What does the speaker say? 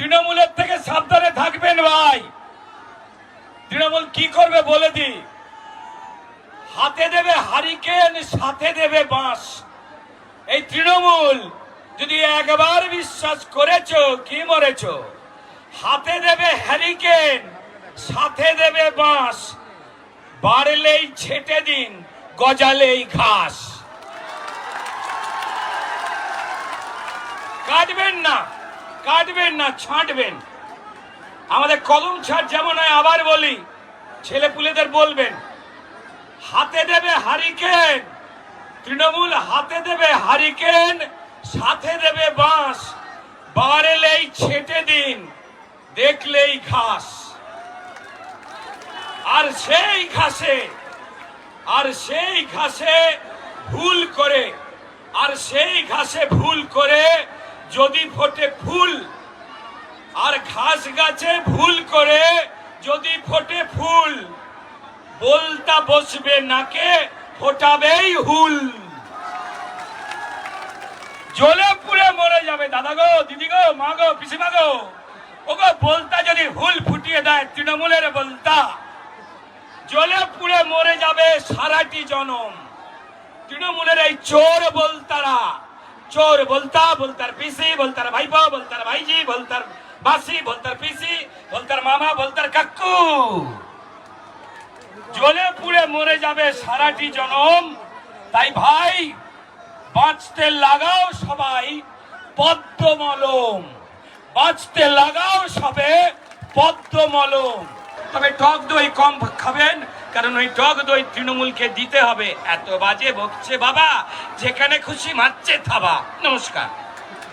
তৃণমূলের থেকে সাবধানে থাকবেন ভাই। তৃণমূল কি করবে বলে দি। হাতে দেবে হারিকেন, সাথে দেবে বাঁশ। এই তৃণমূল যদি একবার বিশ্বাস করেছ কি মরেছ, হাতে দেবে হ্যারিকেন সাথে দেবে বাঁশ। বাড়লেই ছেটে দিন, গজালেই ঘাস। কাটবেন না। কাটবেন না ছাঁটবেন। আমাদের কলম ছাড় যেমন হয়, আবার বলি ছেলে পুলেদের বলবেন, হাতে দেবে হারিকেন, তৃণমূল হাতে দেবে হারিকেন, সাথে দেবে বাঁশ বাড়লেই ছেটে দিন, দেখলেই ঘাস। আর সেই ঘাসে, আর সেই ঘাসে ভুল করে, আর সেই ঘাসে ভুল করে যদি ফোটে ফুল, আর ঘাস গাছে ভুল করে যদি ফোটে ফুল, বলতা বসবে নাকে, ফোটাবেই হুল। জলে পুড়ে মরে যাবে দাদা গো, দিদি গো, মা গো, পিসিমা গো। ওগো, বলতা যদি হুল ফুটিয়ে দেয়, তৃণমূলের বলতা। জলে পুড়ে মরে যাবে সারাটি জনম। তৃণমূলের এই চোর বলতারা। চোর বলতা, বলতার পিসি, বলতার ভাইপো, বলতার ভাইজি, বলতার বাসি বলতার পিসি, বলতার মামা, বলতার কাকু। জলে পুড়ে মরে যাবে সারাটি জনম। তাই ভাই, বাঁচতে লাগাও সবাই পদ্ম মলম বাঁচতে লাগাও সবে পদ্ম মলম তবে টক দই কম খাবেন কারণ ওই টক দই তৃণমূলকে দিতে হবে। এত বাজে বকছে বাবা, যেখানে খুশি মারছে থাবা। নমস্কার।